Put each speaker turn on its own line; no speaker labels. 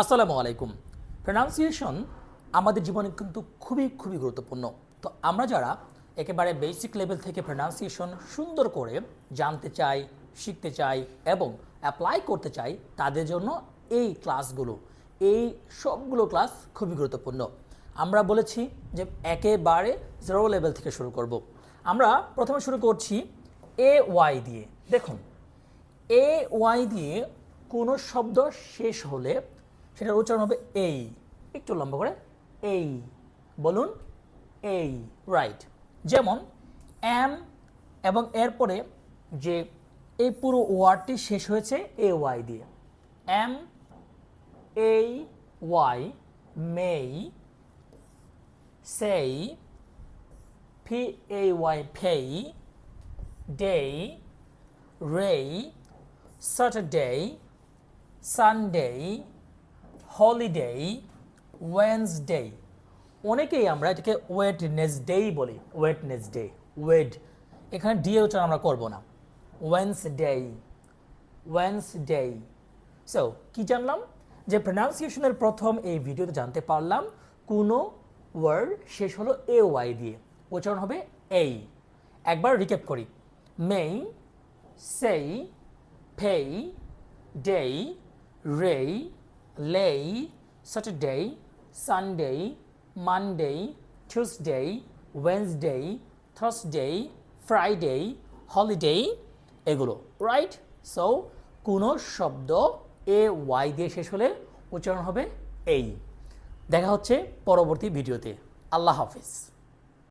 আসসালামু আলাইকুম। প্রনাউন্সিয়েশন আমাদের জীবনে কিন্তু খুবই খুবই গুরুত্বপূর্ণ। তো আমরা যারা একেবারে বেসিক লেভেল থেকে প্রনাউন্সিয়েশন সুন্দর করে জানতে চাই, শিখতে চাই এবং অ্যাপ্লাই করতে চাই, তাদের জন্য এই ক্লাসগুলো এই সবগুলো ক্লাস খুবই গুরুত্বপূর্ণ। আমরা বলেছি যে একেবারে জিরো লেভেল থেকে শুরু করব। আমরা প্রথমে শুরু করছি এ ওয়াই দিয়ে। দেখুন এ ওয়াই দিয়ে কোনো শব্দ শেষ হলে সেটার উচ্চারণ হবে এই। একটু লম্বা করে এই। বলুন এই। রাইট যেমন এম এবং এরপরে যে এই পুরো ওয়ার্ডটি শেষ হয়েছে এ ওয়াই দিয়ে। M A Y may say F A Y fay day, ray, Saturday, Sunday, holiday, Wednesday. অনেকেই আমরা এটাকে ওয়েটনেসডেই বলি ওয়েটনেসডে ওয়েড এখানে ডি উচ্চারণ আমরা করব না। ওয়েন্সডে ওয়েন্সডে সো কি জানলাম? যে প্রনাউন্সিয়েশনের প্রথম এই ভিডিওতে জানতে পারলাম কোনো ওয়ার্ড শেষ হলো এ ওয়াই দিয়ে। উচ্চারণ হবে এই একবার রিক্যাপ করি। May say fay day ray, lay, Saturday, Sunday, Monday, Tuesday, Wednesday, Thursday, Friday, holiday এগুলো রাইট সো কোনো শব্দ এ ওয়াই দিয়ে শেষ হলে উচ্চারণ হবে এই দেখা হচ্ছে পরবর্তী ভিডিওতে আল্লাহ হাফিজ